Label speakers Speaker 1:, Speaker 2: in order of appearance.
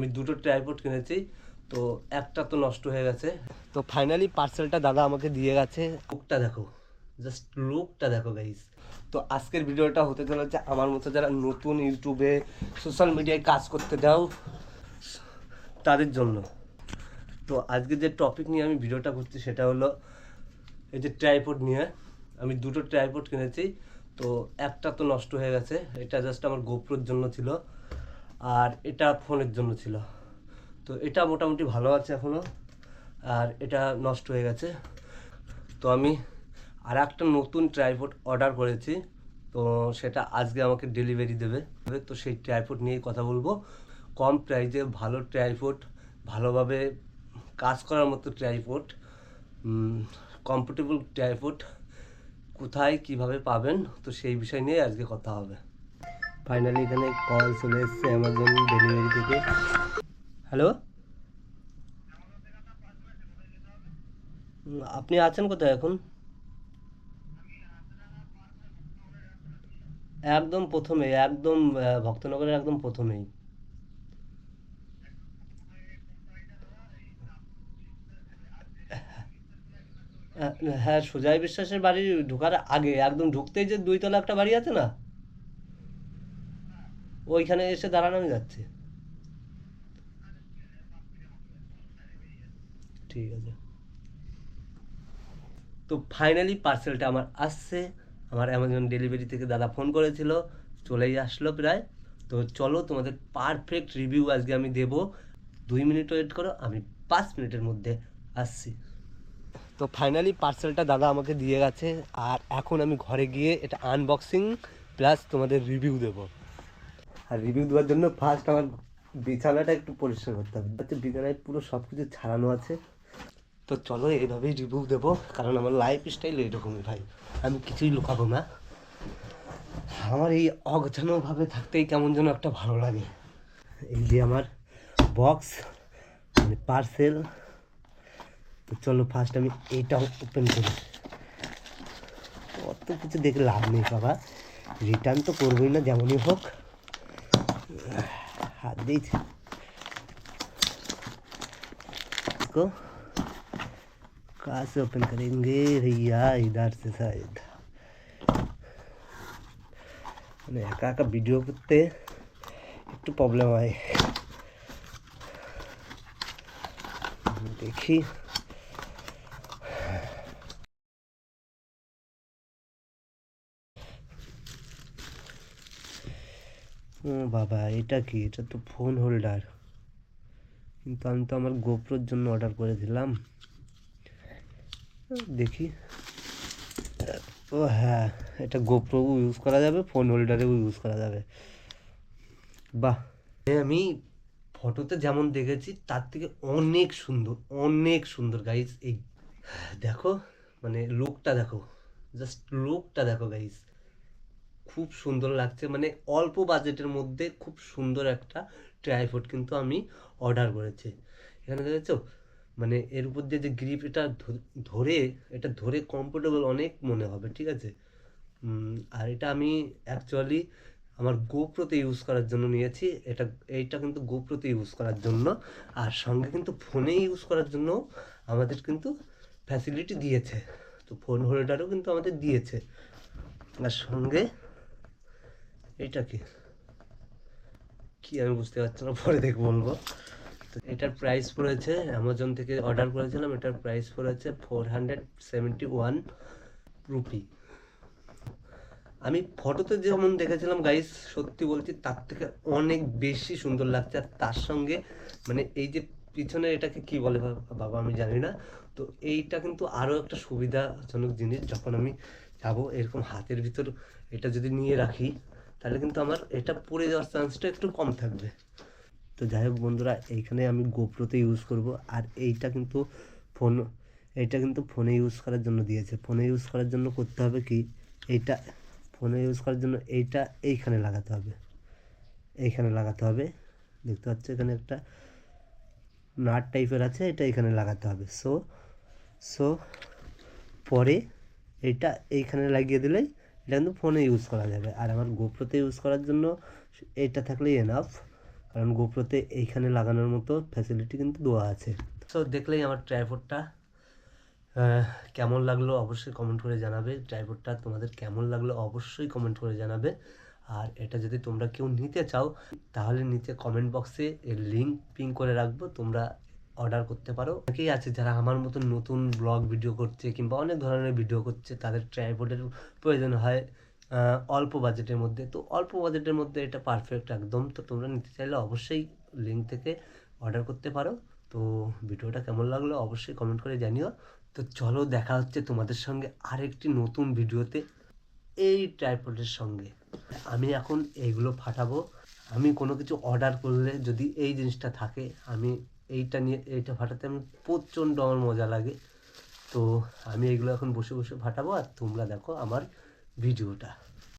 Speaker 1: আমি দুটো ট্রাইপড কিনেছি, তো একটা তো নষ্ট হয়ে গেছে। তো ফাইনালি পার্সেলটা দাদা আমাকে দিয়ে গেছে। লুকটা দেখো জাস্ট লুকটা দেখো গাইস তো আজকের ভিডিওটা হতে চলেছে আমার মতো যারা নতুন ইউটিউবে সোশ্যাল মিডিয়ায় কাজ করতে দাও তাদের জন্য। তো আজকে যে টপিক নিয়ে আমি ভিডিওটা করছি সেটা হলো, এই যে ট্রাইপড নিয়ে, আমি দুটো ট্রাইপড কিনেছি, তো একটা তো নষ্ট হয়ে গেছে, এটা জাস্ট আমার গোপ্রোর জন্য ছিল। আর এটা ফোনের জন্য ছিল। তো এটা মোটামুটি ভালো আছে এখনও আর এটা নষ্ট হয়ে গেছে। তো আমি আর একটা নতুন ট্রাইপড অর্ডার করেছি। তো সেটা আজকে আমাকে ডেলিভারি দেবে। তো সেই ট্রাইপড নিয়ে কথা বলব। কম প্রাইসে ভালো ট্রাইপড, ভালোভাবে কাজ করার মতো ট্রাইপড কমফোর্টেবল ট্রাইপড কোথায়, কীভাবে পাবেন, তো সেই বিষয় নিয়ে আজকে কথা হবে। ফাইনালি এখানে কল চলে এসছে অ্যামাজন ডেলিভারি থেকে। হ্যালো আপনি আছেন কোথায় এখন? একদম প্রথমে, একদম ভক্তনগরের একদম প্রথমেই। হ্যাঁ সুজয় বিশ্বাসের বাড়ি ঢোকার আগে, একদম ঢুকতেই যে দুইতলা একটা বাড়ি আছে না? ওইখানে এসে দাঁড়ানো যাচ্ছি। ঠিক আছে। তো ফাইনালি পার্সেলটা আমার আসছে। আমার অ্যামাজন ডেলিভারি থেকে দাদা ফোন করেছিল, চলেই আসলো প্রায়। তো চলো তোমাদের পারফেক্ট রিভিউ আজকে আমি দেব। দুই মিনিট ওয়েট করো, আমি পাঁচ মিনিটের মধ্যে আসছি। তো ফাইনালি পার্সেলটা দাদা আমাকে দিয়ে গেছে, আর এখন আমি ঘরে গিয়ে এটা আনবক্সিং প্লাস তোমাদের রিভিউ দেব। আর রিভিউ দেওয়ার জন্য ফার্স্ট আমার বিছানাটা একটু পরিষ্কার করতে হবে। হচ্ছে বিছানায় পুরো সব কিছু ছাড়ানো আছে। তো চলো এইভাবেই রিভিউ দেবো, কারণ আমার লাইফ স্টাইল এইরকমই ভাই। আমি কিছুই লুকাবো না। আমার এই অগোছানোভাবে থাকতেই কেমন যেন একটা ভালো লাগে। এই যে আমার বক্স মানে পার্সেল তো চলো ফার্স্ট আমি এইটাও ওপেন করি। অত কিছু দেখে লাভ নেই বাবা। রিটার্ন তো করবোই না, যেমনই হোক। হাত দিয়েছে इसको कहाँ से ओपन करेंगे भैया इधर से शायद মানে একা একা ভিডিও করতে একটু প্রবলেম হয় দেখি বাবা, এটা কি? এটা তো ফোন হোল্ডার কিন্তু আমি তো আমার গোপ্রোর জন্য অর্ডার করেছিলাম দেখি। ও হ্যাঁ এটা গোপ্রো ইউজ করা যাবে ফোন হোল্ডারেও ইউজ করা যাবে। বাহ। আমি ফটোতে যেমন দেখেছি, তার থেকে অনেক সুন্দর অনেক সুন্দর। গাইস এই দেখো মানে লুকটা দেখো। জাস্ট লুকটা দেখো গাইস খুব সুন্দর লাগছে। মানে অল্প বাজেটের মধ্যে খুব সুন্দর একটা ট্রাইপড কিন্তু আমি অর্ডার করেছি। এখানে দেখেছ মানে এর উপর দিয়ে যে গ্রিপ এটা ধরে এটা ধরে কমফোর্টেবল অনেক মনে হবে, ঠিক আছে? আর এটা আমি অ্যাকচুয়ালি আমার গোপ্রোতে ইউজ করার জন্য নিয়েছি। এটা, এইটা কিন্তু গোপ্রোতে ইউজ করার জন্য। আর সঙ্গে কিন্তু ফোনে ইউজ করার জন্য আমাদের কিন্তু ফ্যাসিলিটি দিয়েছে। তো ফোন হোল্ডারও কিন্তু আমাদের দিয়েছে। আর সঙ্গে এটা কি? কি আমি বুঝতে পারছি না, পরে দেখে বলব। তো এটার প্রাইস পড়েছে অ্যামাজন থেকে অর্ডার করেছিলাম, এটার প্রাইস পড়েছে four hundred seventy one rupee আমি ফটোতে যেমন দেখেছিলাম গাইস সত্যি বলছি, তার থেকে অনেক বেশি সুন্দর লাগছে। আর তার সঙ্গে মানে এই যে পিছনে এটাকে কি বলে বাবা, আমি জানি না। তো এইটা কিন্তু আরও একটা সুবিধাজনক জিনিস, যখন আমি যাব, এরকম হাতের ভিতর এটা যদি নিয়ে রাখি তাহলে কিন্তু আমার এটা পড়ে যাওয়ার চান্সটা একটু কম থাকবে। তো যাই হোক বন্ধুরা, এইখানে আমি গোপ্রোতে ইউজ করব, আর এইটা কিন্তু ফোন এইটা কিন্তু ফোনে ইউজ করার জন্য দিয়েছে। ফোনে ইউজ করার জন্য করতে হবে কি? এইটা ফোনে ইউজ করার জন্য এইটা এইখানে লাগাতে হবে। এইখানে লাগাতে হবে। দেখতে পাচ্ছ এখানে একটা নাট টাইপের আছে, এটা এখানে লাগাতে হবে। সো সো পরে এটা এইখানে লাগিয়ে দিলেই এটা কিন্তু ফোনে ইউজ করা যাবে। আর আমার গোপ্রোতে ইউজ করার জন্য এটা থাকলেই এনাফ কারণ গোপ্রোতে এইখানে লাগানোর মতো ফ্যাসিলিটি কিন্তু দেওয়া আছে। তো দেখলেই আমার ট্রাইপডটা কেমন লাগল অবশ্যই কমেন্ট করে জানাবে। ট্রাইপডটা তোমাদের কেমন লাগল অবশ্যই কমেন্ট করে জানাবে। আর এটা যদি তোমরা কেউ নিতে চাও, তাহলে নিচে কমেন্ট বক্সে এর লিঙ্ক পিং করে রাখব। তোমরা অর্ডার করতে পারো। অনেকেই আছে যারা আমার মতন নতুন ব্লগ ভিডিও করছে কিংবা অনেক ধরনের ভিডিও করছে, তাদের ট্রাইপডের প্রয়োজন হয় অল্প বাজেটের মধ্যে। তো অল্প বাজেটের মধ্যে এটা পারফেক্ট একদম। তো তোমরা নিতে চাইলে অবশ্যই লিঙ্ক থেকে অর্ডার করতে পারো। তো ভিডিওটা কেমন লাগল অবশ্যই কমেন্ট করে জানিও। তো চলো দেখা হচ্ছে তোমাদের সঙ্গে আরেকটি নতুন ভিডিওতে এই ট্রাইপডের সঙ্গে। আমি এখন এইগুলো ফাটাবো। আমি কোনো কিছু অর্ডার করলে যদি এই জিনিসটা থাকে, আমি এইটা নিয়ে, এইটা ফাটাতে আমি প্রচণ্ড আমার মজা লাগে। তো আমি এগুলো এখন বসে বসে ফাটাবো আর তোমরা দেখো আমার ভিডিওটা।